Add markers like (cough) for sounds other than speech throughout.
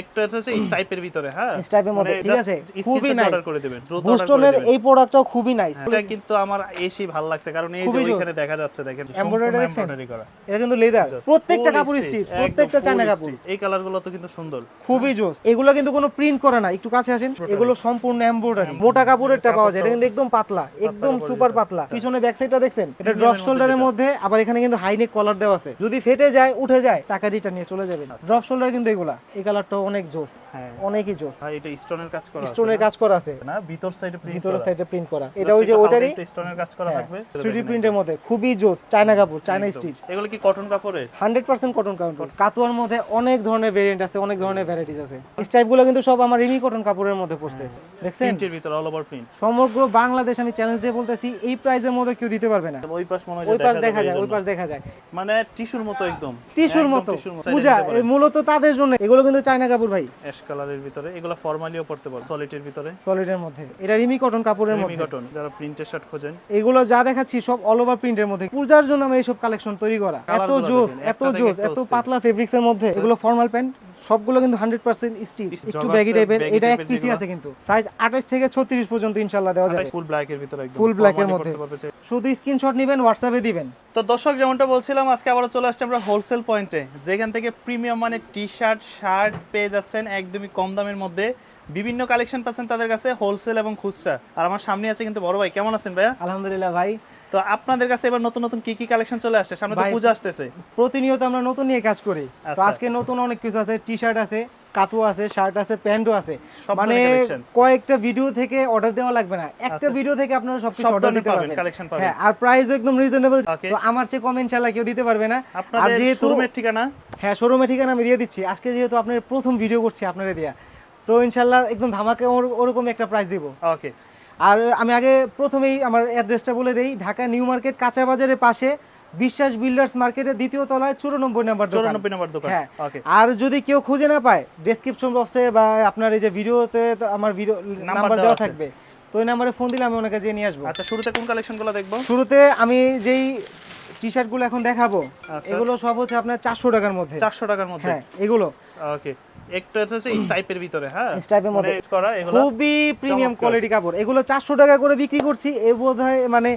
একটা হচ্ছে এই টাইপের ভিতরে হ্যাঁ? স্টাইপের মধ্যে মানে ঠিক আছে? খুবই নাইস করে দিবেন বুস্টনের এই প্রোডাক্টটাও খুবই নাইস এটা কিন্তু আমার এসেই ভালো লাগছে কারণ এই যে দেখা যাচ্ছে দেখেন? এমব্রয়ডারি করা। এটা কিন্তু লেদার প্রত্যেকটা কাপড় স্টিচ প্রত্যেকটা চায়না কাপড়। এই কালারগুলো তো কিন্তু সুন্দর। খুবই জোস। এগুলো কিন্তু কোনো প্রিন্ট করা না একটু কাছে আসেন। এগুলো সম্পূর্ণ এমব্রয়ডারি মোটা কাপড়েরটা পাওয়া যায়। এটা কিন্তু একদম পাতলা একদম সুপার পাতলা। পিছনে ব্যাক সাইডটা দেখছেন? এটা ড্রপ মধ্যে শোল্ডারের মধ্যে আবার এখানে কিন্তু হাইনেক কলার দেওয়া আছে। যদি ফেটে যায় উঠে যায় টাকা রিটার্ন নিয়ে চলে যাবেন। ড্রপ শোল্ডার কিন্তু এগুলা। এই কালারটা অনেক জোস। হ্যাঁ। অনেকই জোস। এটা স্টোনের কাজ করা আছে স্টোনের কাজ করা আছে। না ভিতর সাইডে প্রিন্ট ভিতরের করা। সাইডে প্রিন্ট করা। এটা ওই যে ওটারই স্টোনের কাজ করা থাকবে? 3D প্রিন্টের মধ্যে। খুবই জোস চায়না কাপড় চায়না স্টিচ এগুলো কি কটন হান্ড্রেড পার্সেন্ট কটন কাপড় কাতুয়ার মধ্যে অনেক ধরনের ভেরিয়েন্ট আছে অনেক ধরনের ভ্যারাইটিস আছে। স্টাইপগুলো কিন্তু সব আমার রিমি কটন কাপড়ের মধ্যে পড়ছে। দেখছেন? প্রিন্টের ভিতর অল ওভার প্রিন্ট সমগ্র বাংলাদেশ আমি চ্যালেঞ্জ দিয়ে বলতেছি এই প্রাইজের মধ্যে কেউ দিতে পারবে না। ওই পাশ মনে হয় ওই পাশ দেখা যায় ওই পাশ দেখা যায়। মানে টিস্যুর মতো একদম। টিস্যুর মতো। পূজা। মূলত তাদের জন্য। এগুলো কিন্তু চায়না কাপড় ভাই? অ্যাশ কালারের ভিতরে। এগুলো ফর্মালিও পড়তে পারো সলিডের ভিতরে। সলিডের মধ্যে। এটা রিমি কটন কাপড়ের রিমি মধ্যে। কটন যারা প্রিন্টের শার্ট খোঁজেন। এগুলো যা দেখাচ্ছি সব অল ওভার প্রিন্টের মধ্যে। পূজার জন্য আমি এইসব কালেকশন তৈরি করা। এত জোস এত জোস এত পাতলা ফেব্রিক্সের মধ্যে। এগুলো ফর্মাল প্যান্ট সবগুলো কিন্তু হান্ড্রেড পার্সেন্ট স্টিচ একটু ব্যাগি টাইপের এটা এক পিসি আছে কিন্তু। সাইজ আঠাশ থেকে ছত্রিশ পর্যন্ত ইনশাল্লাহ দেওয়া যাবে। ফুল ব্ল্যাক এর ভিতরে black এর মধ্যে। শুধু স্ক্রিনশট নেবেন হোয়াটসঅ্যাপে দিবেন। তো দর্শক যেমনটা বলছিলাম আজকে আবারও চলে আসছে আমরা হোলসেল পয়েন্টে যেখান থেকে প্রিমিয়াম মানে টি শার্ট শার্ট পেয়ে যাচ্ছেন একদমই কম দামের মধ্যে। বিভিন্ন কালেকশন পাচ্ছেন তাদের কাছে হোলসেল এবং খুচরা। আর আমার সামনে আছে কিন্তু বড় ভাই। কেমন আছেন ভাইয়া? আলহামদুলিল্লাহ ভাই। তো আপনাদের কাছে এবার নতুন নতুন কি কি কালেকশন চলে আসছে? সামনে তো পূজা আসতেছে। প্রতিনিয়ত আমরা নতুন নিয়ে কাজ করি। তো আচ্ছা। আজকে নতুন অনেক কিছু আছে টি শার্ট আছে কাতু আছে শার্ট আছে প্যান্টও আছে। মানে কয়েকটা ভিডিও থেকে অর্ডার দেওয়া লাগবে না। একটা আচ্ছা। ভিডিও থেকে আপনারা সব অর্ডার ধরনের দিতে পারবেন। collection পাবেন। হ্যাঁ আর প্রাইস একদম রিজনেবল তো আমার চেয়ে কম ইনশাআল্লাহ কেউ দিতে পারবে না। আর যেহেতু শোরুমের ঠিকানা? হ্যাঁ শোরুমে ঠিকানা আমি দিয়ে দিচ্ছি। আজকে যেহেতু আপনার প্রথম ভিডিও করছি আপনারা দিয়া। তো ইনশাআল্লাহ একদম ধামাকে ওরকম একটা প্রাইস দিব। ওকে আর আমি আগে প্রথমেই আমার অ্যাড্রেসটা বলে দেই ঢাকা নিউ মার্কেট কাঁচা বাজারের পাশে বিশ্বাস বিল্ডার্স মার্কেটের দ্বিতীয় তলায় চুরানব্বই নাম্বার চৌরানব্বই নম্বর দোকান হ্যাঁ আর যদি কেউ খুঁজে না পায় ডেসক্রিপশন বক্সে বা আপনার এই যে ভিডিওতে আমার ভিডিও নাম্বার দেওয়া দেওয়া থাকবে। তো ওই নাম্বারে ফোন দিলে আমি ওনাকে যেয়ে নিয়ে আসব। আচ্ছা শুরুতে কোন কালেকশনগুলো দেখব? শুরুতে আমি যেই টি শার্টগুলো এখন দেখাবো আচ্ছা। এগুলো সব হচ্ছে আপনার চারশো টাকার মধ্যে। চারশো টাকার মধ্যে? হ্যাঁ এগুলো। ওকে একটা হচ্ছে এই টাইপের ভিতরে হ্যাঁ? স্টাইপের মধ্যে। করা এগুলো খুবই প্রিমিয়াম কোয়ালিটি কাপড়। এগুলো চারশো টাকা করে বিক্রি করছি এ মানে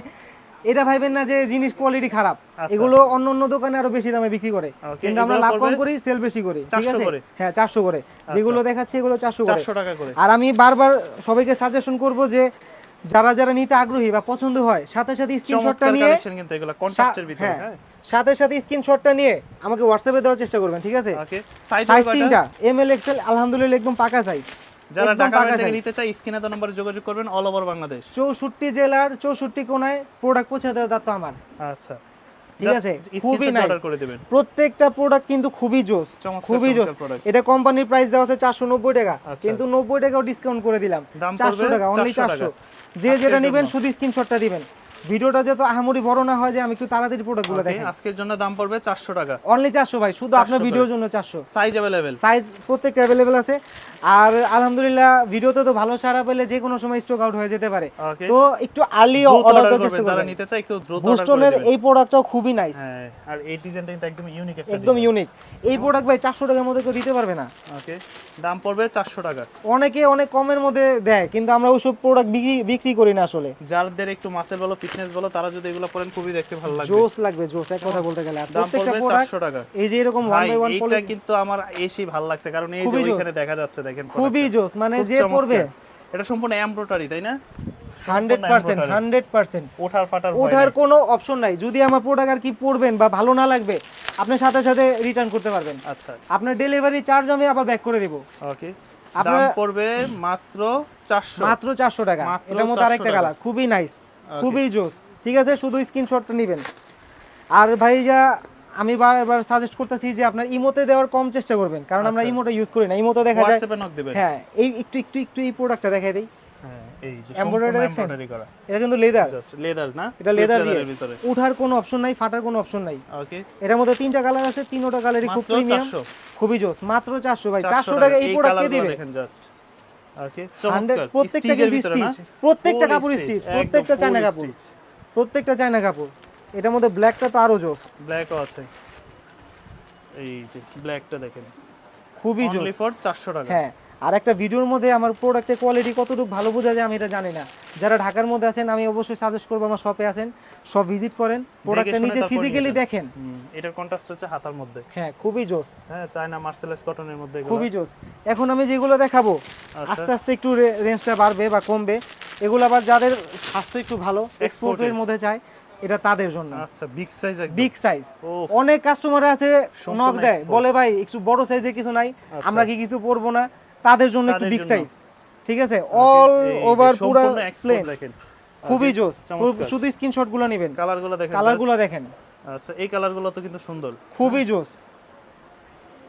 এটা ভাইবেন না যে জিনিস কোয়ালিটি খারাপ। আচ্ছা। এগুলো অন্য অন্য দোকানে আরও বেশি দামে বিক্রি করে। কিন্তু আমরা লাভ কম করি সেল বেশি করি ঠিক আছে? করে? আচ্ছা। হ্যাঁ চারশো করে। যেগুলো দেখাচ্ছি এগুলো চারশো করে। টাকা করে। আর আমি বারবার সবাইকে সাজেশন করব যে যারা যারা নিতে আগ্রহী বা পছন্দ হয় সাথে সাথে স্ক্রিনশটটা নিয়ে কিন্তু এগুলো কন্ট্রাস্টের ভিতরে হ্যাঁ। হ্যাঁ? সাথে সাথে স্ক্রিনশটটা নিয়ে আমাকে হোয়াটসঅ্যাপে দেওয়ার চেষ্টা করবেন ঠিক আছে? সাইজ তিনটা এম এল এক্সেল আলহামদুলিল্লাহ একদম পাকা সাইজ যারা ঢাকা থেকে নিতে চায় স্ক্রিনে তো নম্বরে যোগাযোগ করবেন অল ওভার বাংলাদেশ। চৌষট্টি জেলার চৌষট্টি কোনায় প্রোডাক্ট পৌঁছে দেওয়ার দায়িত্ব আমার। আচ্ছা। ঠিক আছে? খুবই নাইস অর্ডার করে দিবেন। প্রত্যেকটা প্রোডাক্ট কিন্তু খুবই জোস খুবই জোস। এটা কোম্পানির প্রাইস দেওয়া আছে চারশো নব্বই টাকা। আচ্ছা। কিন্তু নব্বই টাকাও ডিসকাউন্ট করে দিলাম। দাম চারশো পড়বে টাকা অনলি 400 চারশো। যে যেটা নেবেন। শুধু স্ক্রিনশটটা দিবেন। ভিডিওটা যাতে আহামরি বড় না হয় যে আমি একটু তাড়াতাড়ি প্রোডাক্টগুলো Okay, দেখি আজকের জন্য দাম পড়বে চারশো টাকা। অনলি চারশো ভাই শুধু আপনার ভিডিওর জন্য চারশো। সাইজ অ্যাভেলেবেল সাইজ প্রত্যেকটা অ্যাভেলেবেল আছে। আর আলহামদুলিল্লাহ ভিডিওতে তো ভালো সারা পেলে যে কোনো সময় স্টক আউট হয়ে যেতে পারে। তো একটু আর্লি অর্ডার অর্ডার করার করবেন যারা নিতে চায় একটু দ্রুত অর্ডার বুস্টনের এই প্রোডাক্টটাও খুবই নাইস হ্যাঁ আর এই ডিজাইনটা কিন্তু একদম ইউনিক একটা একদম ইউনিক এই প্রোডাক্ট ভাই চারশো টাকার মধ্যে কেউ দিতে পারবে না। ওকে দাম পড়বে চারশো টাকা। অনেকে অনেক কমের মধ্যে দেয় কিন্তু আমরা ওইসব প্রোডাক্ট বিক্রি বিক্রি করি না আসলে। যাদের একটু মাসেল বলো ফিটনেস বলো তারা যদি এগুলো পরেন খুবই দেখতে ভালো লাগবে। জোস লাগবে জোস এক কথা বলতে গেলে। দাম প্রত্যেকটা পড়বে প্রোডাক্ট চারশো টাকা। এই যে এরকম ওয়ান বাই ওয়ান কিন্তু আমার এসেই ভালো লাগছে কারণ এই যে ওইখানে দেখা যাচ্ছে দেখেন খুবই জোস মানে যে পড়বে। এটা সম্পূর্ণ এমব্রয়ডারি তাই না? Hundred percent. Hundred percent. ওঠার ফাটার ওঠার কোনো অপশন নাই। যদি আমার প্রোডাক্ট আর কি পড়বেন বা ভালো না লাগবে আপনি সাথে সাথে রিটার্ন করতে পারবেন। আচ্ছা। আপনার ডেলিভারি চার্জ আমি আবার ব্যাক করে দেব। ওকে দাম আপনারা- পড়বে মাত্র চারশো। মাত্র চারশো টাকা। এটার মধ্যে আরেকটা। কালার খুবই নাইস খুবই জোস। ঠিক আছে শুধু স্ক্রিনশটটা নেবেন। আর ভাই যা আমি বারবার সাজেস্ট করতেছি যে আপনার ইমোতে দেওয়ার কম চেষ্টা করবেন। কারণ আমরা আচ্ছা। ইমোটা ইউজ করি না। ইমোতে দেখা যায় হ্যাঁ এই একটু একটু একটু এই প্রোডাক্টটা দেখাই দিই। হ্যাঁ এই যে Embroidery এমব্রয়ডারি দেখছেন? এটা কিন্তু লেদার জাস্ট লেদার না? এটা লেদার দিয়ে। উঠার কোনো অপশন নাই ফাটার কোনো অপশন নাই। ওকে এটার মধ্যে তিনটা কালার আছে তিনটা কালারই খুব মাত্র প্রিমিয়াম খুবই জোস। মাত্র চারশো ভাই। 400 চারশো টাকা এই প্রোডাক্ট কে দিবে? দেখেন জাস্ট ওকে প্রত্যেকটা কিন্তু স্টিচ। প্রত্যেকটা কাপড় স্টিচ। প্রত্যেকটা চায়না কাপড়। প্রত্যেকটা চায়না কাপড়। এটার মধ্যে ব্ল্যাকটা তো আরও জোস। ব্ল্যাকও আছে। এই যে ব্ল্যাকটা দেখেন। খুবই জোস। ফর 400 টাকা। হ্যাঁ। আর একটা ভিডিওর মধ্যে আমার প্রোডাক্টের কোয়ালিটি কতটুকু ভালো বোঝা যায় আমি এটা জানি না। যারা ঢাকার মধ্যে আছেন আমি অবশ্যই সাজেস্ট করব আমার শপে আছেন সব ভিজিট করেন প্রোডাক্টটা নিজে ফিজিক্যালি দেখেন। এটার কন্ট্রাস্ট হচ্ছে হাতার মধ্যে। হ্যাঁ খুবই জোস। হ্যাঁ চায়না মার্সেলাইজ কটনের মধ্যে খুবই জোস। এখন আমি যেগুলো দেখাবো আচ্ছা। আস্তে আস্তে একটু রেঞ্জটা বাড়বে বা কমবে। এগুলো আবার যাদের স্বাস্থ্য একটু ভালো এক্সপোর্টের মধ্যে চায় এটা তাদের জন্য। আচ্ছা বিগ সাইজ বিগ সাইজ অনেক কাস্টমার আছে নক দেয় বলে ভাই একটু বড় সাইজে কিছু নাই আচ্ছা। আমরা কি কিছু পরবো না? তাদের জন্য একটু বিগ সাইজ ঠিক আছে? অল ওভার পুরো প্লেন দেখেন। খুবই জোস। শুধু স্ক্রিনশটগুলো নেবেন। কালারগুলো দেখেন কালারগুলো দেখেন। আচ্ছা এই কালারগুলো তো কিন্তু সুন্দর। খুবই জোস।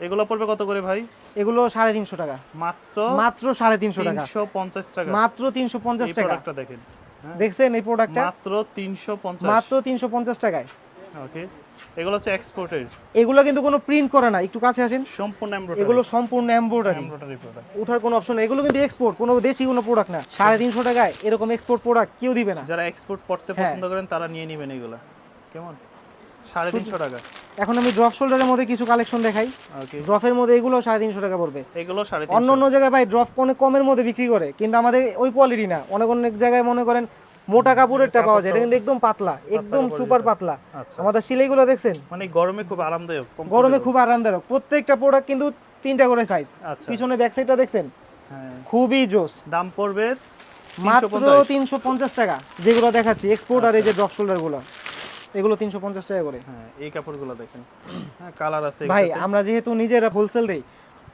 এগুলো পড়বে কত করে ভাই? এগুলো সাড়ে তিনশো টাকা। মাত্র মাত্র সাড়ে তিনশো টাকা। 350 টাকা। মাত্র তিনশো পঞ্চাশ টাকা। দেখেন। হ্যাঁ, দেখছেন এই প্রোডাক্টটা মাত্র 350 মাত্র তিনশো পঞ্চাশ টাকায়। ওকে এগুলো হচ্ছে এক্সপোর্টের এগুলো কিন্তু কোনো প্রিন্ট করে না। একটু কাছে আসেন। সম্পূর্ণ এমব্রয়ডারি এগুলো সম্পূর্ণ এমব্রয়ডারি এমব্রয়ডারি প্রোডাক্ট উঠার কোনো অপশন এগুলো কিন্তু এক্সপোর্ট কোনো দেশি কোনো প্রোডাক্ট না। সাড়ে তিনশো টাকায় এরকম এক্সপোর্ট প্রোডাক্ট কেউ দিবে না। যারা এক্সপোর্ট পড়তে হ্যাঁ। পছন্দ করেন তারা নিয়ে নেবেন এগুলা। কেমন? সাড়ে তিনশো টাকা। এখন আমি ড্রপ শোল্ডারের মধ্যে কিছু কালেকশন দেখাই। ওকে ড্রপের মধ্যে এগুলো সাড়ে তিনশো টাকা পড়বে। এগুলো অন্য অন্য জায়গায় ভাই ড্রপ অনেক কমের মধ্যে বিক্রি করে। কিন্তু আমাদের ওই কোয়ালিটি না। অনেক অনেক জায়গায় মনে করেন মোটা কাপড়েরটা পাওয়া যায়। এটা কিন্তু একদম পাতলা একদম সুপার পাতলা। আচ্ছা। আমাদের সিলাইগুলো দেখছেন? মানে গরমে খুব আরামদায়ক গরমে খুব আরামদায়ক। প্রত্যেকটা প্রোডাক্ট কিন্তু তিনটা করে সাইজ আচ্ছা। পিছনে ব্যাক সাইডটা দেখছেন? হ্যাঁ। খুবই জোস। দাম পড়বে মাত্র তিনশো পঞ্চাশ। টাকা। যেগুলো দেখাচ্ছি এক্সপোর্ট আর এই যে ড্রপ শোল্ডারগুলো এগুলো তিনশো পঞ্চাশ টাকা করে। হ্যাঁ এই কাপড়গুলো দেখেন। হ্যাঁ কালার আছে ভাই আমরা যেহেতু নিজেরা হোলসেল দেই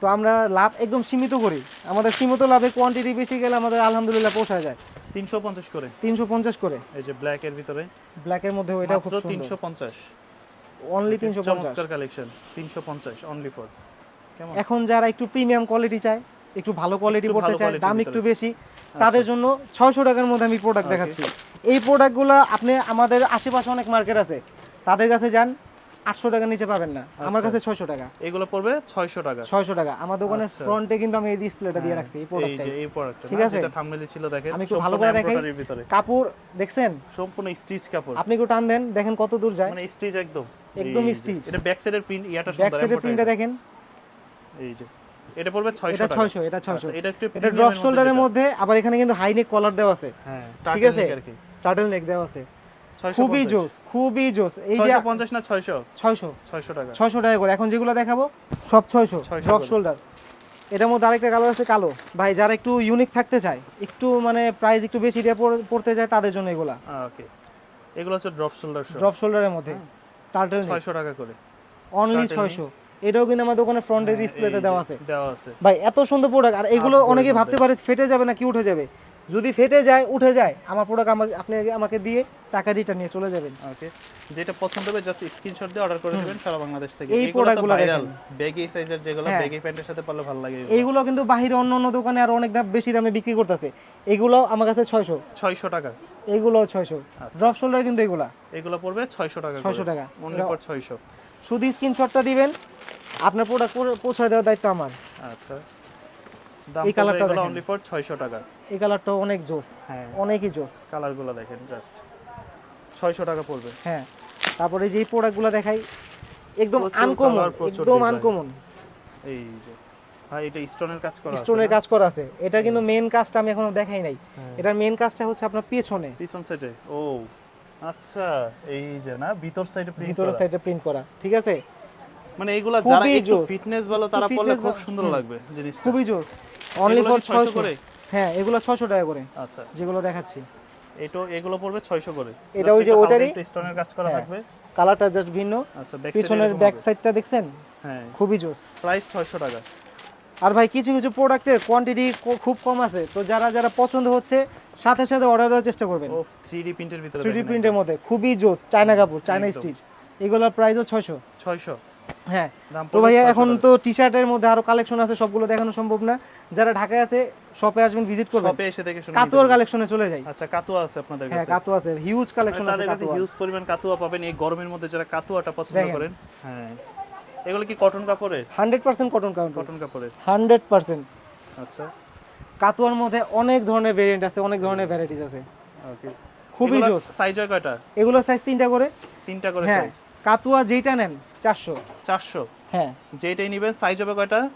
তো আমরা লাভ একদম সীমিত করি। আমাদের সীমিত লাভে কোয়ান্টিটি বেশি গেলে আমাদের আলহামদুলিল্লাহ পোষায় যায়। 350 করে। তিনশো পঞ্চাশ করে। এই যে ব্ল্যাক এর ভিতরে। ব্ল্যাকের মধ্যে ওইটাও খুব সুন্দর। 350 অনলি তিনশো পঞ্চাশ। চমৎকার কালেকশন 350 অনলি ফর কেমন? এখন যারা একটু প্রিমিয়াম কোয়ালিটি চায় একটু ভালো কোয়ালিটি পড়তে চায় দাম একটু বেশি তাদের জন্য ছয়শো টাকার মধ্যে আমি প্রোডাক্ট দেখাচ্ছি। এই প্রোডাক্টগুলো আপনি আমাদের আশেপাশে অনেক মার্কেট আছে। তাদের কাছে যান আটশো টাকার নিচে পাবেন না। আমার আচ্ছা। কাছে ছয়শো টাকা। এগুলো পড়বে 600 টাকা। ছয়শো টাকা। আমার দোকানের আচ্ছা। ফ্রন্টে কিন্তু আমি এই ডিসপ্লেটা দিয়ে হ্যাঁ, রাখছি এই প্রোডাক্টটা এই প্রোডাক্টটা ঠিক আছে? যেটা ছিল দেখেন আমি একটু ভালো করে দেখাই। কাপড় দেখছেন? সম্পূর্ণ স্টিচ কাপড়। আপনি একটু টান দেন দেখেন কত দূর যায়। মানে স্টিচ একদম। একদম স্টিচ এটা ব্যাক সাইডের প্রিন্ট ইয়াটা ব্যাক সাইডের প্রিন্টটা দেখেন। এই যে এটা পড়বে 600 এটা টাকা। ছয়শো এটা ছয়শো। আচ্ছা, এটা একটু এটা ড্রপ শোল্ডারের মধ্যে আবার এখানে কিন্তু হাই নেক কলার দেওয়া আছে। হ্যাঁ ঠিক আছে? টার্টেল নেক দেওয়া আছে। 650 খুবই জোস খুবই জোস। এই যে 650 না 600 ছয়শো। 600 টাকা। ছয়শো টাকা করে। এখন যেগুলো দেখাবো সব 600 ড্রপ করে। শোল্ডার এটার মধ্যে আরেকটা কালার আছে কালো। ভাই যারা একটু ইউনিক থাকতে চায় একটু মানে প্রাইস একটু বেশি দিয়ে পড়তে চায় তাদের জন্য এগুলা। ওকে এগুলো হচ্ছে ড্রপ শোল্ডার ড্রপ শোল্ডারের মধ্যে। টার্টেল নেক 600 টাকা করে। অনলি turtle ছয়শো। এটাও কিন্তু আমার দোকানের ফ্রন্টের হ্যাঁ, ডিসপ্লেতে দেওয়া আছে। দেওয়া আছে। ভাই এত সুন্দর প্রোডাক্ট আর এগুলো অনেকে ভাবতে পারে ফেটে যাবে না কি উঠে যাবে। যদি ফেটে যায় উঠে যায় আমার প্রোডাক্ট আমার আপনি আমাকে দিয়ে টাকা রিটার্ন নিয়ে চলে যাবেন। ওকে যেটা পছন্দ হবে জাস্ট স্ক্রিনশট দিয়ে অর্ডার করে দিবেন সারা বাংলাদেশ থেকে। এই product গুলো দেখেন। ব্যাগি সাইজের যেগুলো। ব্যাগি প্যান্টের সাথে পারলে ভালো লাগে এইগুলো কিন্তু বাহিরে অন্য অন্য দোকানে আর অনেক দাম বেশি দামে বিক্রি করতেছে। এগুলো আমার কাছে ছয়শো। 600 টাকা। এগুলো ছয়শো। আচ্ছা। ড্রপ শোল্ডার কিন্তু এগুলা। এগুলো পড়বে 600 টাকা 600 টাকা। অনলি ফর 600 শুধু স্ক্রিনশটটা দিবেন আপনার প্রোডাক্ট পৌঁছায় দেওয়ার দায়িত্ব আমার। আচ্ছা। এই কালারটা। অনলি ফর 600 টাকা। এই কালারটা অনেক জোস। হ্যাঁ। অনেকই জোস। কালারগুলো দেখেন জাস্ট 600 টাকা পড়বে। হ্যাঁ। তারপরে যে এই প্রোডাক্টগুলো দেখাই একদম আনকমন একদম আনকমন এই যে ভাই এটা স্টোনের কাজ করা আছে স্টোনের কাজ করা আছে। এটা কিন্তু মেন কাজটা আমি এখনও দেখাই নাই। হ্যাঁ। এটার মেন কাজটা হচ্ছে আপনার পেছনে। পিছন সাইডে ও আচ্ছা এই যে না ভিতর সাইডে প্রিন্ট ভিতরের করা। সাইডে প্রিন্ট করা ঠিক আছে? মানে এগুলা যারা একটু ফিটনেস ভালো তারা পড়লে খুব সুন্দর লাগবে জিনিসটা। খুবই জোস। অনলি ফর 600 করে? হ্যাঁ এগুলো ছয়শো টাকা করে। আচ্ছা। যেগুলো দেখাচ্ছি। এটো এগুলো পড়বে 600 করে। এটা ওই যে ওটারই? স্টোনের কাজ করা হ্যাঁ। থাকবে। কালারটা জাস্ট ভিন্ন। আচ্ছা পিছনের ব্যাক সাইডটা দেখছেন? হ্যাঁ। খুবই জোস। প্রাইস 600 টাকা। আর ভাই কিছু কিছু প্রোডাক্টের কোয়ান্টিটি খুব কম আছে। তো যারা যারা পছন্দ হচ্ছে সাথে সাথে অর্ডার দেওয়ার চেষ্টা করবেন। ও 3D প্রিন্টের ভিতরে থ্রি ডি প্রিন্টের মধ্যে। খুবই জোস। চায়না কাপড় চায়না। স্টিচ এগুলোর প্রাইসও ছয়শো। 600 হ্যাঁ তো ভাইয়া 600 এখন তো টি শার্টের মধ্যে আরও কালেকশন আছে সবগুলো দেখানো সম্ভব না। যারা ঢাকায় আছে শপে আসবেন ভিজিট করবেন। শপে এসে দেখে শুনে কাতুয়ার কালেকশনে চলে যাই। আচ্ছা কাতুয়া আছে আপনাদের হ্যাঁ কাতুয়া আছে হিউজ কালেকশন আছে তাদের কাছে হিউজ পরিমাণ কাতুয়া পাবেন। এই গরমের মধ্যে যারা কাতুয়াটা পছন্দ করেন হ্যাঁ। এগুলো কি cotton hundred percent cotton count cotton hundred percent. আচ্ছা। কাতুয়ার মধ্যে অনেক ধরনের ভেরিয়েন্ট আছে অনেক ধরনের ভ্যারাইটিস আছে। ওকে খুবই জোস। সাইজ হয় কয়টা? এগুলো সাইজ তিনটা করে। তিনটা করে হ্যাঁ সাইজ কাতুয়া যেটা নেন চারশো। 400 হ্যাঁ। যেটাই নেবেন সাইজ হবে কয়টা?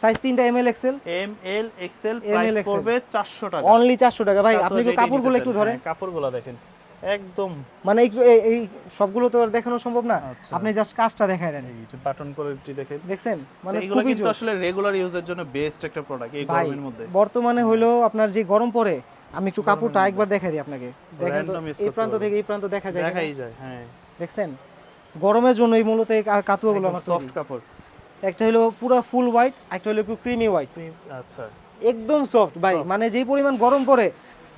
সাইজ তিনটা M L XL M L XL price পড়বে 400 টাকা। অনলি চারশো টাকা। ভাই আপনি কাপড়গুলো একটু ধরেন। হ্যাঁ, কাপড়গুলো দেখেন। একদম। মানে একটু এই- সবগুলো তো আর দেখানো সম্ভব না। আচ্ছা। আপনি জাস্ট কাজটা দেখায় দেন। এই যে বাটন কোয়ালিটি দেখেন। দেখছেন? মানে এগুলো কিন্তু আসলে রেগুলার ইউজের জন্য বেস্ট একটা প্রোডাক্ট এই গরমের মধ্যে। বর্তমানে হলো আপনার যে গরম পড়ে আমি একটু কাপড়টা একবার দেখাই দিই আপনাকে। দেখেন তো এই প্রান্ত। থেকে এই প্রান্ত দেখা যায়? দেখাই যায় হ্যাঁ। দেখছেন? গরমের জন্য এই মূলত এই কাতুয়াগুলো আমার সফট কাপড়। একটা হলো পুরো ফুল হোয়াইট একটা হলো একটু ক্রিমি হোয়াইট আচ্ছা। একদম সফট ভাই। মানে যেই পরিমাণ গরম পড়ে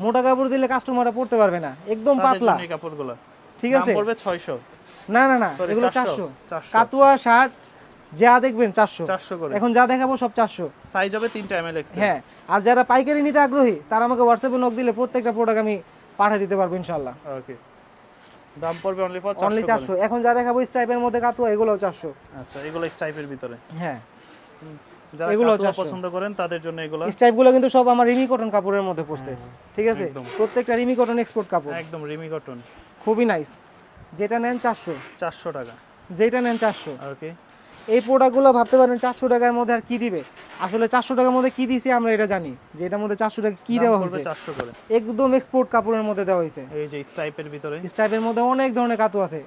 মোটা কাপড় দিলে কাস্টমাররা পড়তে পারবে না। একদম পাতলা। এই কাপড়গুলো। ঠিক দাম আছে? পড়বে 600 না না না এগুলো 400, কাতুয়া শার্ট যা দেখবেন চারশো। 400 করে। এখন যা দেখাবো সব চারশো। সাইজ হবে 3টা এমএল এক্সেল হ্যাঁ আর যারা পাইকারি নিতে আগ্রহী তারা আমাকে হোয়াটসঅ্যাপে নক দিলে প্রত্যেকটা প্রোডাক্ট আমি পাঠিয়ে দিতে পারব ইনশাল্লাহ ওকে দাম পড়বে অনলি ফর অনলি 400 এখন যা দেখাবো স্ট্রাইপের মধ্যে কাতুয়া এগুলোও চারশো। আচ্ছা এগুলো স্ট্রাইপের ভিতরে? হ্যাঁ। যারা এগুলো এগুলো 400 পছন্দ করেন তাদের জন্য এগুলো স্ট্রাইপগুলো কিন্তু সব আমার রিমি কটন কাপড়ের মধ্যে পড়ছে। ঠিক আছে? প্রত্যেকটা রিমি কটন এক্সপোর্ট কাপড়। একদম রিমি কটন খুবই নাইস যেটা নেন চারশো। 400 টাকা। যেটা নেন চারশো। ওকে এই প্রোডাক্টগুলো ভাবতে পারেন চারশো টাকার মধ্যে আর কি দিবে? আসলে চারশো টাকার মধ্যে কি দিছে আমরা এটা জানি যে এটার মধ্যে চারশো টাকা কি দেওয়া হয়েছে? 400 করে। একদম এক্সপোর্ট কাপড়ের মধ্যে দেওয়া হয়েছে। এই যে স্টাইপের ভিতরে। স্টাইপের মধ্যে অনেক ধরনের কাতু আছে।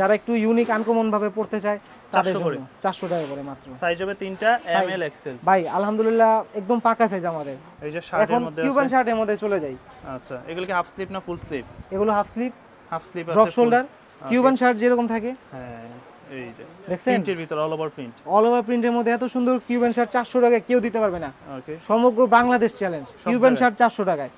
যারা একটু ইউনিক আনকমন ভাবে পড়তে চায় তাদের জন্য চারশো টাকা করে মাত্র। সাইজ হবে 3টা এমএল এক্সেল ভাই আলহামদুলিল্লাহ একদম পাকা সাইজ আমাদের। এই যে শার্টের মধ্যে কিউবান শার্টের মধ্যে চলে যাই। আচ্ছা এগুলো কি হাফ স্লিভ না ফুল স্লিভ এগুলো হাফ স্লিভ হাফ স্লিভ আছে ড্রপ শোল্ডার কিউবান শার্ট যেরকম থাকে। হ্যাঁ। এই যে দেখছেন? প্রিন্টের ভিতরে all over print all over প্রিন্টের মধ্যে এত সুন্দর কিউবান শার্ট চারশো টাকায় কেউ দিতে পারবে না। ওকে সমগ্র বাংলাদেশ চ্যালেঞ্জ কিউবান। শার্ট টাকায়।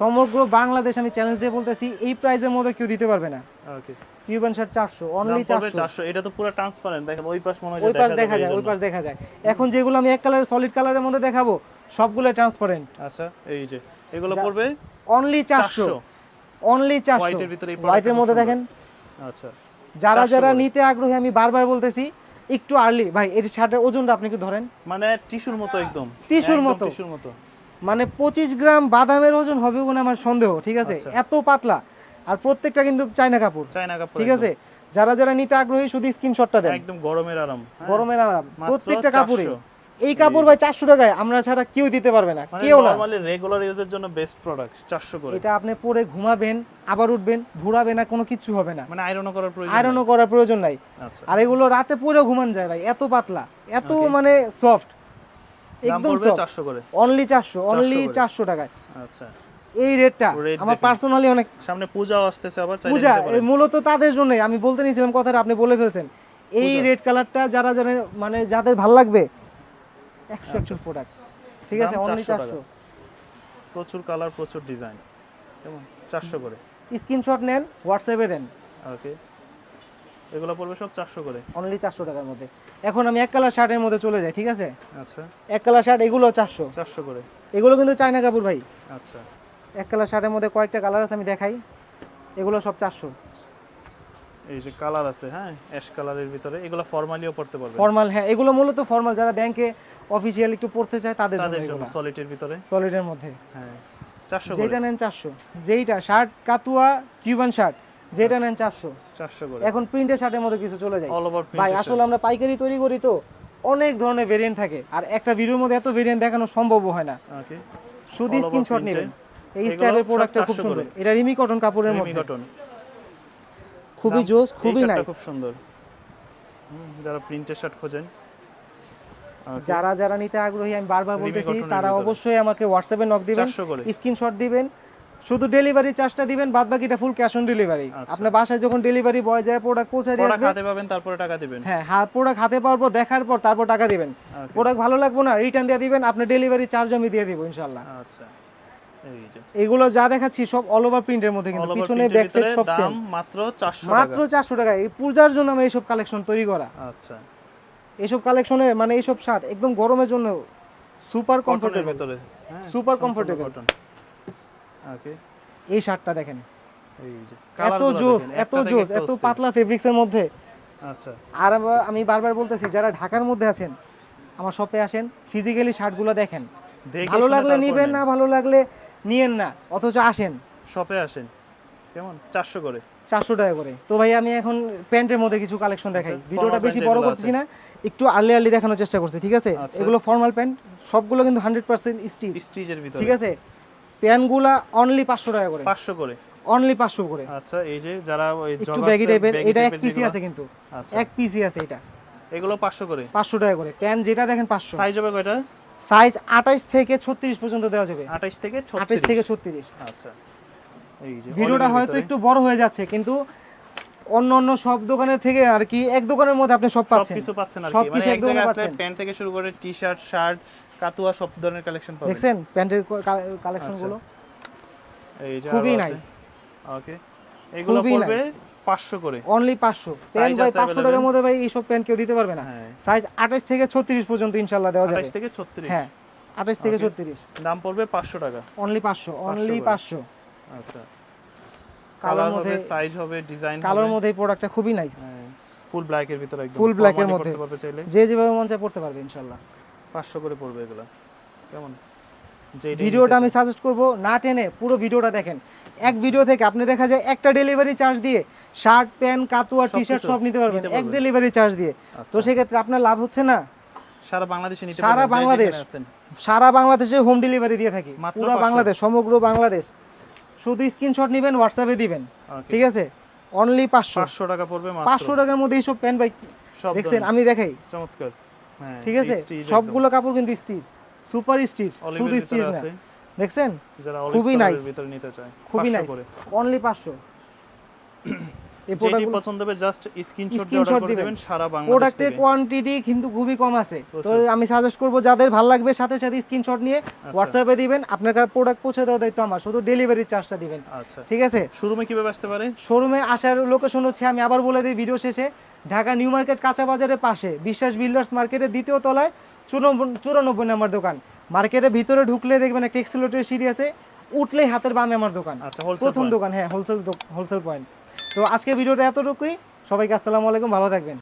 সমগ্র বাংলাদেশ আমি চ্যালেঞ্জ দিয়ে বলতেছি এই মধ্যে কেউ দিতে পারবে না। ওকে কিউবান শার্ট চারশো দাম অনলি চারশো। 400 এটা তো পুরো ট্রান্সপারেন্ট দেখেন ওই পাশ মনে হয় ওই পাশ দেখা যায় ওই পাশ দেখা যায়। এখন যেগুলো আমি এক কালারের সলিড কালারের মধ্যে দেখাবো সবগুলো ট্রান্সপারেন্ট আচ্ছা এই যে এগুলো পড়বে অনলি চারশো। 400 অনলি চারশো। হোয়াইটের ভিতরে হোয়াইটের মধ্যে দেখেন। আচ্ছা। যারা যারা নিতে আগ্রহী আমি বারবার বলতেছি একটু আর্লি ভাই এর শার্টের ওজনটা আপনি কি ধরেন। মানে টিস্যুর মতো একদম। টিস্যুর মতো। টিস্যুর মতো। মানে পঁচিশ গ্রাম বাদামের ওজন হবে বলে আমার সন্দেহ ঠিক আছে? আচ্ছা। এত পাতলা। আর প্রত্যেকটা কিন্তু চায়না কাপড় চায়না কাপড় ঠিক আছে? যারা যারা নিতে আগ্রহী শুধু স্ক্রিনশটটা দেন। একদম গরমের আরাম। হ্যাঁ। গরমের আরাম। প্রত্যেকটা কাপড়ে। 400 এই কাপড় ভাই চারশো টাকায় আমরা ছাড়া কেউ দিতে পারবে না মানে কেউ না। নরমালি রেগুলার ইউজের জন্য বেস্ট প্রোডাক্ট 400 করে। এটা আপনি পরে ঘুমাবেন আবার উঠবেন ঘুরাবেন না কোনো কিছু হবে না। মানে আয়রনও করার প্রয়োজন আয়রনও করার প্রয়োজন নাই। আচ্ছা। আর এগুলো রাতে পরে ঘুমান যায় ভাই এত পাতলা এত মানে সফট একদম সফট 400 করে। অনলি চারশো অনলি করে। চারশো টাকায়। আচ্ছা। এই রেটটা আমার পার্সোনালি অনেক সামনে পূজাও আসতেছে আবার চাইলে পূজা মূলত তাদের জন্যই আমি বলতে নিয়েছিলাম কথাটা আপনি বলে ফেলছেন। এই রেড কালারটা যারা যারা মানে যাদের ভালো লাগবে একশো একশো প্রোডাক্ট ঠিক আছে অনলি চারশো প্রচুর কালার প্রচুর ডিজাইন কেমন? 400 করে। স্ক্রিনশট নেন হোয়াটসঅ্যাপে দেন। ওকে এগুলো পড়বে সব 400 করে। অনলি চারশো টাকার মধ্যে। এখন আমি এক কালার শার্টের মধ্যে চলে যাই ঠিক আছে? আচ্ছা। এক কালার শার্ট এগুলো চারশো। 400 করে। এগুলো কিন্তু চায়না কাপড় ভাই। আচ্ছা। এক কালার শার্টের মধ্যে কয়েকটা কালার আছে আমি দেখাই। এগুলো সব চারশো। এই যে কালার আছে হ্যাঁ? অ্যাশ কালারের ভিতরে এগুলো ফর্মালিও পড়তে পারবে ফর্মাল হ্যাঁ এগুলো মূলত ফর্মাল যারা ব্যাংকে অফিসিয়াল একটু পড়তে চায় তাদের জন্য সলিডের ভিতরে। সলিডের মধ্যে। হ্যাঁ 400 যেটা নেন চারশো। যেইটা শার্ট কাতুয়া কিউবান শার্ট যেটা নেন চারশো। 400 করে। এখন প্রিন্টের শার্টের মধ্যে কিছু চলে যায়। অল ওভার ভাই আসলে আমরা পাইকারি তৈরি করি তো অনেক ধরনের ভেরিয়েন্ট থাকে। আর একটা ভিডিওর মধ্যে এত ভেরিয়েন্ট দেখানো সম্ভব হয় না। ওকে শুধু স্ক্রিনশট। নেবেন। এই স্টাইলের প্রোডাক্টটা খুব সুন্দর। এটা রিমি কটন কাপড়ের রিমি মধ্যে। কটন খুবই জোস খুবই নাইস খুব সুন্দর। যারা প্রিন্টের শার্ট খোঁজেন। যারা যারা নিতে আগ্রহী আমি বারবার বলতেছি তারা অবশ্যই আমাকে হোয়াটসঅ্যাপে নক দিবেন 400 স্ক্রিনশট দিবেন শুধু ডেলিভারি চার্জটা দিবেন বাদ বাকিটা ফুল ক্যাশ অন ডেলিভারি। আপনার বাসায় যখন ডেলিভারি বয় যায় প্রোডাক্ট পৌঁছে দিয়ে প্রোডাক্ট আসবে। হাতে পাবেন তারপরে টাকা দিবেন। হ্যাঁ হাত প্রোডাক্ট হাতে পাওয়ার পর দেখার পর তারপর টাকা দিবেন। প্রোডাক্ট ভালো লাগবে না রিটার্ন দিয়ে দিবেন আপনি ডেলিভারি চার্জ আমি দিয়ে দিব ইনশাল্লাহ আচ্ছা। এগুলো যা দেখাচ্ছি সব অল ওভার প্রিন্টের মধ্যে কিন্তু পিছনে ব্যাক সাইড সব সেম মাত্র 400 মাত্র টাকা চারশো টাকা। এই পূজার জন্য আমি এইসব কালেকশন তৈরি করা। আচ্ছা। এইসব কালেকশনে মানে এইসব শার্ট একদম গরমের জন্য সুপার কমফোর্টেবল ভিতরে। comfortable। কটন ওকে এই শার্টটা দেখেন। এত জোস এত জোস এত। পাতলা ফেব্রিক্সের মধ্যে। আচ্ছা। আর আমি বারবার বলতেছি যারা ঢাকার মধ্যে আছেন আমার শপে আসেন ফিজিক্যালি শার্টগুলো দেখেন। ভালো লাগলে নিবেন না ভালো লাগলে নিয়েন না অথচ আসেন। শপে আসেন। কেমন? চারশো করে। চারশো টাকা করে। তো ভাই আমি এখন প্যান্টের মধ্যে কিছু কালেকশন দেখাই। আচ্ছা, ভিডিওটা বেশি বড় করতেছি না একটু আর্লি আর্লি দেখানোর চেষ্টা করছি ঠিক আছে? আচ্ছা। এগুলো ফর্মাল প্যান্ট সবগুলো কিন্তু হান্ড্রেড পার্সেন্ট স্টিচ স্টিচের ভিতরে। ঠিক আছে? প্যান্টগুলা অনলি পাঁচশো টাকা করে। পাঁচশো করে। অনলি পাঁচশো করে। আচ্ছা এই যে যারা ওই একটু ব্যাগি টাইপের এটা এক পিসি আছে কিন্তু। আচ্ছা। এক পিসি আছে এটা। এগুলো পাঁচশো করে। পাঁচশো টাকা করে। প্যান্ট যেটা দেখেন পাঁচশো। সাইজ হবে কয়টা? সাইজ আঠাইশ থেকে ছত্রিশ পর্যন্ত দেওয়া যাবে। আঠাইশ থেকে আঠাইশ 36 থেকে ছত্রিশ। আচ্ছা। এই যে ভিডিওটা হয়তো একটু বড় হয়ে যাচ্ছে কিন্তু অন্য অন্য সব দোকানের থেকে আর কি এক দোকানের মধ্যে আপনি সব পাচ্ছেন। সবকিছু পাচ্ছেন আর কি। মানে এক জায়গায় পাচ্ছেন। প্যান্ট থেকে শুরু করে টি শার্ট শার্ট কাতুয়া সব ধরনের কালেকশন পাবেন। দেখছেন? প্যান্টের কালেকশনগুলো এই যে খুবই নাইস ওকে এগুলো পড়বে 500 করে। অনলি পাঁচশো। প্যান্ট ভাই আছে পাঁচশো টাকার মধ্যে ভাই এইসব প্যান্ট কেউ দিতে পারবে না। হ্যাঁ। সাইজ আঠাশ থেকে ছত্রিশ পর্যন্ত ইনশাল্লাহ দেওয়া যাবে। 28 থেকে 36 হ্যাঁ আঠাশ থেকে. ছত্রিশ। দাম পড়বে 500 টাকা। অনলি পাঁচশো অনলি। পাঁচশো। আচ্ছা। কালোর মধ্যে সাইজ হবে ডিজাইন কালোর মধ্যে এই প্রোডাক্টটা খুবই নাইস ফুল ব্ল্যাক এর ভিতরে একদম। Full black এর মধ্যে। করতে পারবে চাইলে। যে যেভাবে মন চায় পড়তে পারবে ইনশাল্লাহ 500 করে পড়বে এগুলো। কেমন? ভিডিওটা আমি সাজেস্ট করব না টেনে পুরো ভিডিওটা দেখেন। এক ভিডিও থেকে আপনি দেখা যায় একটা ডেলিভারি চার্জ দিয়ে শার্ট প্যান্ট কাতুয়া টি শার্ট সব নিতে পারবেন এক ডেলিভারি চার্জ দিয়ে। তো আচ্ছা। সেক্ষেত্রে আপনার লাভ হচ্ছে না? সারা বাংলাদেশে নিতে সারা বাংলাদেশ। সারা বাংলাদেশে হোম ডেলিভারি দিয়ে থাকি। পুরো বাংলাদেশ সমগ্র বাংলাদেশ। শুধু স্ক্রিনশট নেবেন হোয়াটসঅ্যাপে দিবেন। ঠিক আছে? অনলি পাঁচশো। 500 টাকা পড়বে মাত্র। পাঁচশো টাকার মধ্যে এইসব প্যান্ট সব দেখছেন? আমি দেখাই। চমৎকার। হ্যাঁ ঠিক আছে? সবগুলো কাপড় কিন্তু স্টিচ সুপার স্টিচ শুধু স্টিচ না। দেখছেন? যারা খুবই নাইস ভিতরে নিতে চায় খুবই নাইস অনলি পাঁচশো। (coughs) এই যেটি প্রোডাক্টগুলো পছন্দ হবে জাস্ট স্ক্রিনশট দিয়ে অর্ডার করে দিবেন। সারা বাংলাদেশ প্রোডাক্টের কোয়ান্টিটি কিন্তু খুবই কম আছে। তো আমি সাজেস্ট করব যাদের ভালো লাগবে সাথে সাথে স্ক্রিনশট নিয়ে আচ্ছা। হোয়াটসঅ্যাপে দিবেন। আপনার প্রোডাক্ট পৌঁছে দেওয়ার দায়িত্ব আমার। শুধু ডেলিভারি চার্জটা দিবেন। আচ্ছা। ঠিক আছে? শোরুমে কীভাবে আসতে পারে? শোরুমে আসার লোকেশন হচ্ছে আমি আবার বলে দিই ভিডিও শেষে ঢাকা নিউ মার্কেট কাঁচা বাজারের পাশে বিশ্বাস বিল্ডার্স মার্কেটের দ্বিতীয় তলায়। চুরানব্বই নম্বর দোকান। মার্কেটের ভিতরে ঢুকলে দেখবেন একটা এক্সেলোটের সিঁড়ি আছে উঠলেই হাতের বামে আমার দোকান। আচ্ছা হোলসেল প্রথম দোকান হ্যাঁ হোলসেল হোলসেল পয়েন্ট তো আজকে ভিডিওটা এতটুকুই। সবাইকে আসসালামু আলাইকুম ভালো থাকবেন।